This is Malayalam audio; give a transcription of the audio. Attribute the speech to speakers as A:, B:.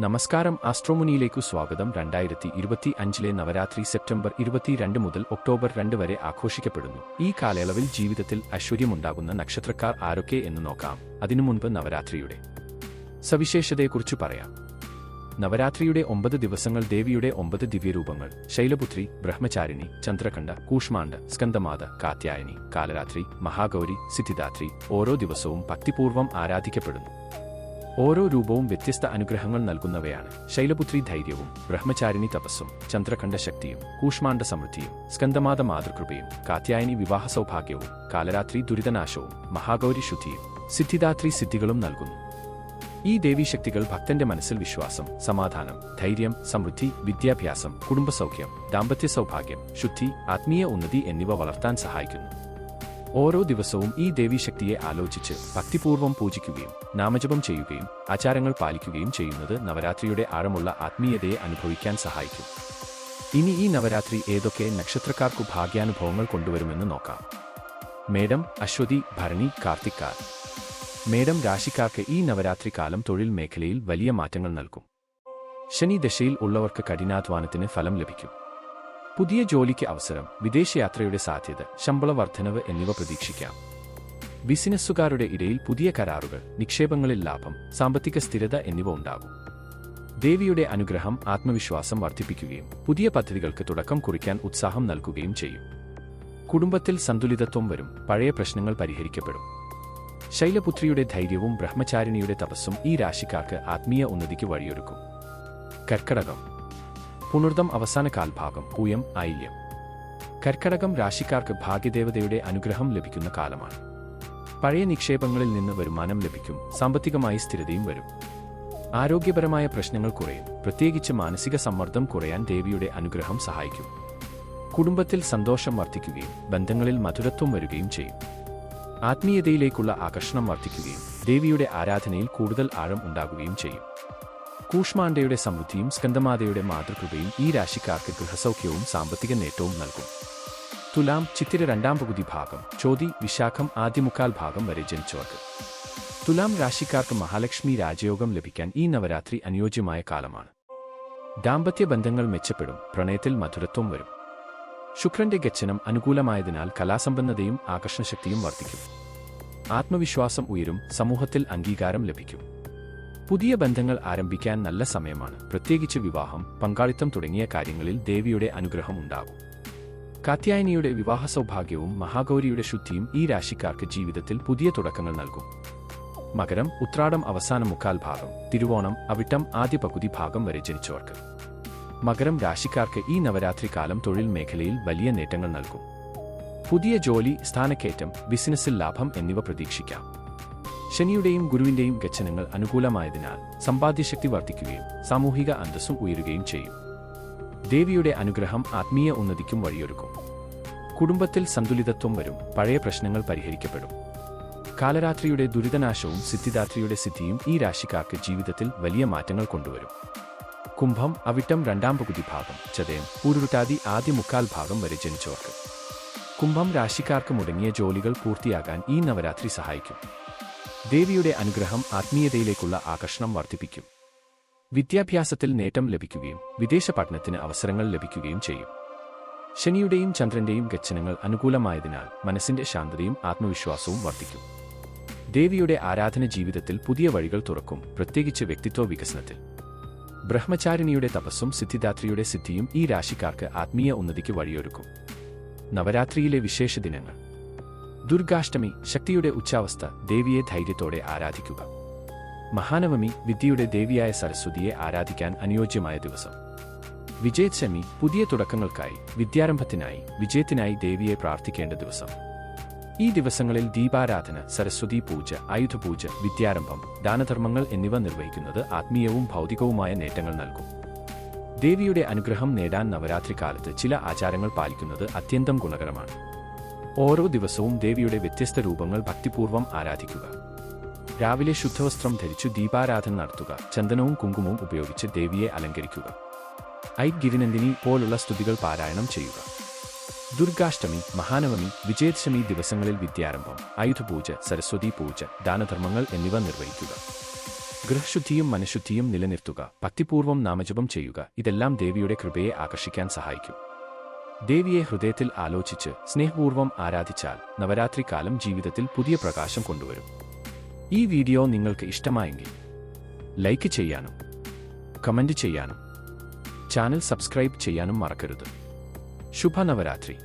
A: നമസ്കാരം. ആസ്ട്രോമുനിയിലേക്കു സ്വാഗതം. രണ്ടായിരത്തി ഇരുപത്തി അഞ്ചിലെ നവരാത്രി സെപ്റ്റംബർ ഇരുപത്തിരണ്ട് മുതൽ ഒക്ടോബർ രണ്ട് വരെ ആഘോഷിക്കപ്പെടുന്നു. ഈ കാലയളവിൽ ജീവിതത്തിൽ ഐശ്വര്യമുണ്ടാകുന്ന നക്ഷത്രക്കാർ ആരൊക്കെ എന്ന് നോക്കാം. അതിനു മുൻപ് നവരാത്രിയുടെ സവിശേഷതയെക്കുറിച്ച് പറയാം. നവരാത്രിയുടെ ഒമ്പത് ദിവസങ്ങൾ ദേവിയുടെ ഒമ്പത് ദിവ്യരൂപങ്ങൾ. ശൈലപുത്രി ബ്രഹ്മചാരിണി ചന്ദ്രകണ്ഠ കൂഷ്മാണ്ഡ സ്കന്ദമാത കാത്യായനി കാലരാത്രി മഹാഗൗരി സിദ്ധിദാത്രി ഓരോ ദിവസവും ഭക്തിപൂർവം ആരാധിക്കപ്പെടുന്നു. ഓരോ രൂപവും വ്യത്യസ്ത അനുഗ്രഹങ്ങൾ നൽകുന്നവയാണ്. ശൈലപുത്രി ധൈര്യവും ബ്രഹ്മചാരിണി തപസ്സും ചന്ദ്രഖണ്ഡ ശക്തിയും കൂഷ്മാണ്ഡ സമൃദ്ധിയും സ്കന്ദമാത മാതൃകൃപയും കാത്യായനി വിവാഹ സൗഭാഗ്യവും കാലരാത്രി ദുരിതനാശവും മഹാഗൗരി ശുദ്ധിയും സിദ്ധിദാത്രി സിദ്ധികളും നൽകുന്നു. ഈ ദേവീശക്തികൾ ഭക്തന്റെ മനസ്സിൽ വിശ്വാസം സമാധാനം ധൈര്യം സമൃദ്ധി വിദ്യാഭ്യാസം കുടുംബസൗഖ്യം ദാമ്പത്യ സൗഭാഗ്യം ശുദ്ധി ആത്മീയ ഉന്നതി എന്നിവ വളർത്താൻ സഹായിക്കുന്നു. ഓരോ ദിവസവും ഈ ദേവീശക്തിയെ ആലോചിച്ച് ഭക്തിപൂർവം പൂജിക്കുകയും നാമജപം ചെയ്യുകയും ആചാരങ്ങൾ പാലിക്കുകയും ചെയ്യുന്നത് നവരാത്രിയുടെ ആഴമുള്ള ആത്മീയതയെ അനുഭവിക്കാൻ സഹായിക്കും. ഇനി ഈ നവരാത്രി ഏതൊക്കെ നക്ഷത്രക്കാർക്കു ഭാഗ്യാനുഭവങ്ങൾ കൊണ്ടുവരുമെന്ന് നോക്കാം. മേഡം അശ്വതി ഭരണി കാർത്തിക്കാർ മേഡം രാശിക്കാർക്ക് ഈ നവരാത്രി കാലം തൊഴിൽ മേഖലയിൽ വലിയ മാറ്റങ്ങൾ നൽകും. ശനി ദശയിൽ ഉള്ളവർക്ക് കഠിനാധ്വാനത്തിന് ഫലം ലഭിക്കും. പുതിയ ജോലിക്ക് അവസരം വിദേശയാത്രയുടെ സാധ്യത ശമ്പള വർധനവ് എന്നിവ പ്രതീക്ഷിക്കാം. ബിസിനസ്സുകാരുടെ ഇടയിൽ പുതിയ കരാറുകൾ നിക്ഷേപങ്ങളിൽ ലാഭം സാമ്പത്തിക സ്ഥിരത എന്നിവ ഉണ്ടാകും. ദേവിയുടെ അനുഗ്രഹം ആത്മവിശ്വാസം വർദ്ധിപ്പിക്കുകയും പുതിയ പദ്ധതികൾക്ക് തുടക്കം കുറിക്കാൻ ഉത്സാഹം നൽകുകയും ചെയ്യും. കുടുംബത്തിൽ സന്തുലിതത്വം വരും പഴയ പ്രശ്നങ്ങൾ പരിഹരിക്കപ്പെടും. ശൈലപുത്രിയുടെ ധൈര്യവും ബ്രഹ്മചാരിണിയുടെ തപസ്സും ഈ രാശിക്കാർക്ക് ആത്മീയ ഉന്നതിക്ക് വഴിയൊരുക്കും. കർക്കടകം പുണർദം അവസാന കാൽഭാഗം പൂയം ഐല്യം. കർക്കടകം രാശിക്കാർക്ക് ഭാഗ്യദേവതയുടെ അനുഗ്രഹം ലഭിക്കുന്ന കാലമാണ്. പഴയ നിക്ഷേപങ്ങളിൽ നിന്ന് വരുമാനം ലഭിക്കും സാമ്പത്തികമായി സ്ഥിരതയും വരും. ആരോഗ്യപരമായ പ്രശ്നങ്ങൾ കുറയും പ്രത്യേകിച്ച് മാനസിക സമ്മർദ്ദം കുറയാൻ ദേവിയുടെ അനുഗ്രഹം സഹായിക്കും. കുടുംബത്തിൽ സന്തോഷം വർദ്ധിക്കുകയും ബന്ധങ്ങളിൽ മധുരത്വം വരികയും ചെയ്യും. ആത്മീയതയിലേക്കുള്ള ആകർഷണം വർദ്ധിക്കുകയും ദേവിയുടെ ആരാധനയിൽ കൂടുതൽ ആഴം ഉണ്ടാകുകയും ചെയ്യും. കൂഷ്മാണ്ഡയുടെ സമൃദ്ധിയും സ്കന്ദമാതയുടെ മാതൃകൃപയും ഈ രാശിക്കാർക്ക് ഗൃഹസൗഖ്യവും സാമ്പത്തിക നേട്ടവും നൽകും. തുലാം ചിത്തിര രണ്ടാം പകുതി ഭാഗം ചോതി വിശാഖം ആദ്യമുക്കാൽ ഭാഗം വരെ ജനിച്ചവർക്ക്. തുലാം രാശിക്കാർക്ക് മഹാലക്ഷ്മി രാജയോഗം ലഭിക്കാൻ ഈ നവരാത്രി അനുയോജ്യമായ കാലമാണ്. ദാമ്പത്യ ബന്ധങ്ങൾ മെച്ചപ്പെടും പ്രണയത്തിൽ മധുരത്വം വരും. ശുക്രന്റെ ഗച്ഛനം അനുകൂലമായതിനാൽ കലാസമ്പന്നതയും ആകർഷണശക്തിയും വർദ്ധിക്കും. ആത്മവിശ്വാസം ഉയരും സമൂഹത്തിൽ അംഗീകാരം ലഭിക്കും. പുതിയ ബന്ധങ്ങൾ ആരംഭിക്കാൻ നല്ല സമയമാണ്. പ്രത്യേകിച്ച് വിവാഹം പങ്കാളിത്തം തുടങ്ങിയ കാര്യങ്ങളിൽ ദേവിയുടെ അനുഗ്രഹം ഉണ്ടാകും. കാത്യായനിയുടെ വിവാഹ സൗഭാഗ്യവും മഹാഗൗരിയുടെ ശുദ്ധിയും ഈ രാശിക്കാർക്ക് ജീവിതത്തിൽ പുതിയ തുടക്കങ്ങൾ നൽകും. മകരം ഉത്രാടം അവസാന മുക്കാൽ ഭാഗം തിരുവോണം അവിട്ടം ആദ്യ പകുതി ഭാഗം വരെ ജനിച്ചവർക്ക്. മകരം രാശിക്കാർക്ക് ഈ നവരാത്രി കാലം തൊഴിൽ മേഖലയിൽ വലിയ നേട്ടങ്ങൾ നൽകും. പുതിയ ജോലി സ്ഥാനക്കയറ്റം ബിസിനസ്സിൽ ലാഭം എന്നിവ പ്രതീക്ഷിക്കാം. ശനിയുടെയും ഗുരുവിന്റെയും ഗച്ഛനങ്ങൾ അനുകൂലമായതിനാൽ സമ്പാദ്യശക്തി വർദ്ധിക്കുകയും സാമൂഹിക അന്തസ്സും ഉയരുകയും ചെയ്യും. ദേവിയുടെ അനുഗ്രഹം ആത്മീയ ഉന്നതിക്കും വഴിയൊരുക്കും. കുടുംബത്തിൽ സന്തുലിതത്വം വരും പഴയ പ്രശ്നങ്ങൾ പരിഹരിക്കപ്പെടും. കാലരാത്രിയുടെ ദുരിതനാശവും സിദ്ധിദാത്രിയുടെ സിദ്ധിയും ഈ രാശിക്കാർക്ക് ജീവിതത്തിൽ വലിയ മാറ്റങ്ങൾ കൊണ്ടുവരും. കുംഭം അവിട്ടം രണ്ടാം പകുതി ഭാഗം ചതയം ഉരുട്ടാതി ആദ്യ മുക്കാൽ ഭാഗം വരെ ജനിച്ചവർക്ക്. കുംഭം രാശിക്കാർക്ക് മുടങ്ങിയ ജോലികൾ പൂർത്തിയാകാൻ ഈ നവരാത്രി സഹായിക്കും. ദേവിയുടെ അനുഗ്രഹം ആത്മീയതയിലേക്കുള്ള ആകർഷണം വർദ്ധിപ്പിക്കും. വിദ്യാഭ്യാസത്തിൽ നേട്ടം ലഭിക്കുകയും വിദേശ പഠനത്തിന് അവസരങ്ങൾ ലഭിക്കുകയും ചെയ്യും. ശനിയുടെയും ചന്ദ്രന്റെയും ഗച്ഛനങ്ങൾ അനുകൂലമായതിനാൽ മനസ്സിന്റെ ശാന്തതയും ആത്മവിശ്വാസവും വർദ്ധിക്കും. ദേവിയുടെ ആരാധന ജീവിതത്തിൽ പുതിയ വഴികൾ തുറക്കും പ്രത്യേകിച്ച് വ്യക്തിത്വ വികസനത്തിൽ. ബ്രഹ്മചാരിണിയുടെ തപസ്സും സിദ്ധിദാത്രിയുടെ സിദ്ധിയും ഈ രാശിക്കാർക്ക് ആത്മീയ ഉന്നതിക്ക് വഴിയൊരുക്കും. നവരാത്രിയിലെ വിശേഷ ദിനങ്ങൾ. ദുർഗാഷ്ടമി ശക്തിയുടെ ഉച്ചാവസ്ഥ ദേവിയെ ധൈര്യത്തോടെ ആരാധിക്കുക. മഹാനവമി വിദ്യയുടെ ദേവിയായ സരസ്വതിയെ ആരാധിക്കാൻ അനുയോജ്യമായ ദിവസം. വിജയദശമി പുതിയ തുടക്കങ്ങൾക്കായി വിദ്യാരംഭത്തിനായി വിജയത്തിനായി ദേവിയെ പ്രാർത്ഥിക്കേണ്ട ദിവസം. ഈ ദിവസങ്ങളിൽ ദീപാരാധന സരസ്വതി പൂജ ആയുധപൂജ വിദ്യാരംഭം ദാനധർമ്മങ്ങൾ എന്നിവ നിർവഹിക്കുന്നത് ആത്മീയവും ഭൗതികവുമായ നേട്ടങ്ങൾ നൽകും. ദേവിയുടെ അനുഗ്രഹം നേടാൻ നവരാത്രി കാലത്ത് ചില ആചാരങ്ങൾ പാലിക്കുന്നത് അത്യന്തം ഗുണകരമാണ്. ഓരോ ദിവസവും ദേവിയുടെ വ്യത്യസ്ത രൂപങ്ങൾ ഭക്തിപൂർവം ആരാധിക്കുക. രാവിലെ ശുദ്ധവസ്ത്രം ധരിച്ചു ദീപാരാധന നടത്തുക. ചന്ദനവും കുങ്കുമവും ഉപയോഗിച്ച് ദേവിയെ അലങ്കരിക്കുക. ഐ ഗിരിനന്ദിനി പോലുള്ള സ്തുതികൾ പാരായണം ചെയ്യുക. ദുർഗാഷ്ടമി മഹാനവമി വിജയദശമി ദിവസങ്ങളിൽ വിദ്യാരംഭം ആയുധപൂജ സരസ്വതി പൂജ ദാനധർമ്മങ്ങൾ എന്നിവ നിർവഹിക്കുക. ഗൃഹശുദ്ധിയും മനഃശുദ്ധിയും നിലനിർത്തുക. ഭക്തിപൂർവം നാമജപം ചെയ്യുക. ഇതെല്ലാം ദേവിയുടെ കൃപയെ ആകർഷിക്കാൻ സഹായിക്കും. ദേവിയെ ഹൃദയത്തിൽ ആലോചിച്ച് സ്നേഹപൂർവം ആരാധിച്ചാൽ നവരാത്രി കാലം ജീവിതത്തിൽ പുതിയ പ്രകാശം കൊണ്ടുവരും. ഈ വീഡിയോ നിങ്ങൾക്ക് ഇഷ്ടമായെങ്കിൽ ലൈക്ക് ചെയ്യാനും കമന്റ് ചെയ്യാനും ചാനൽ സബ്സ്ക്രൈബ് ചെയ്യാനും മറക്കരുത്. ശുഭ നവരാത്രി